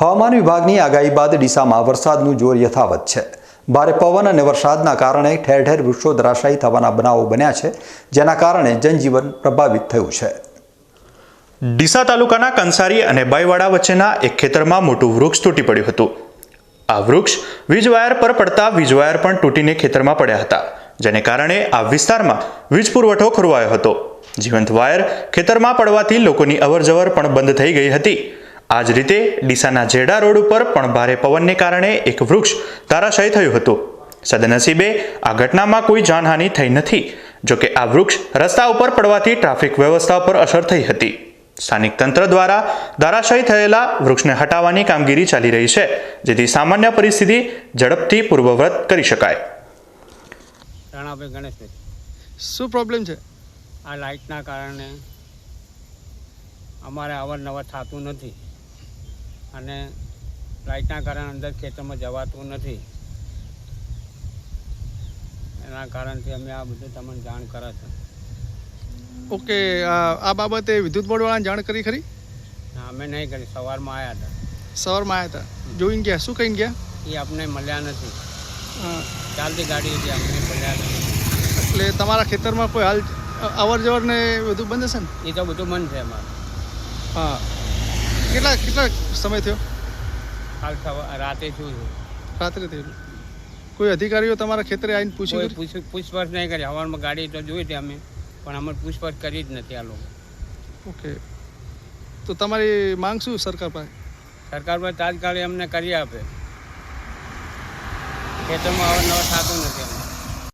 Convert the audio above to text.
હવામાન વિભાગની આગાહી બાદ ડીસામાં વરસાદનું જોર યથાવત છે. ભારે પવન અને વરસાદના કારણે ઠેર ઠેર વૃક્ષો ધરાશાયી થવાના બનાવો બન્યા છે, જેના કારણે જનજીવન પ્રભાવિત થયું છે. ડીસા તાલુકાના કંસારી અને બાઈવાડા વચ્ચેના એક ખેતરમાં મોટું વૃક્ષ તૂટી પડ્યું હતું. આ વૃક્ષ વીજ વાયર પર પડતા વીજવાયર પણ તૂટીને ખેતરમાં પડ્યા હતા, જેને કારણે આ વિસ્તારમાં વીજ પુરવઠો ખોરવાયો હતો. જીવંત વાયર ખેતરમાં પડવાથી લોકોની અવરજવર પણ બંધ થઈ ગઈ હતી. આ જ રીતે ડીસાના જેડા રોડ ઉપર પણ ભારે પવનને કારણે એક વૃક્ષ તારાશાયી થયું હતું. સદનસીબે આ ઘટનામાં કોઈ જાનહાનિ થઈ નથી જોકે આ વૃક્ષ રસ્તા ઉપર પડવાથી ટ્રાફિક વ્યવસ્થા પર અસર થઈ હતી. સ્થાનિક તંત્ર દ્વારા ધારાશાયી થયેલા વૃક્ષને હટાવવાની કામગીરી ચાલી રહી છે જેથી સામાન્ય પરિસ્થિતિ ઝડપથી પૂર્વવત કરી શકાય. રાણાભાઈ શું પ્રોબ્લેમ છે? આ લાઇટના કારણે અમારે અવારનવાર થતું નથી. અને લાઇટના કારણે અંદર ખેતરમાં જવાતું નથી. એના કારણથી અમે આ બધું તમને જાણ કરે છે ઓકે આ બાબતે વિદ્યુત બોર્ડવાળાને જાણ કરી ખરી? અમે નહીં કરી સવારમાં આવ્યા હતા. સવારમાં આવ્યા હતા. જોઈને ગયા શું કહીને ગયા? એ અમને મળ્યા નથી. ચાલતી ગાડી હતી અમને મળ્યા નથી. એટલે તમારા ખેતરમાં કોઈ હાલ અવર જવર ને બધું બંધ હશે ને? એ તો બધું બંધ છે અમારે. હા. કેટલા કેટલા સમય થયો? હાલ સવાર રાતે થયું રાત્રે થયું. કોઈ અધિકારીઓ તમારા ખેતરે આવીને પૂછ્યું પૂછ પૂછપરછ નહીં કરી. હવારમાં ગાડી તો જોઈ હતી અમે પણ અમે પૂછપરછ કરી જ નથી આ લોકો. ઓકે. તો તમારી માંગ શું સરકાર પાસે? સરકાર પર તાત્કાલિક અમને કરી આપે. ખેતરમાં અવારનવાર થતું નથી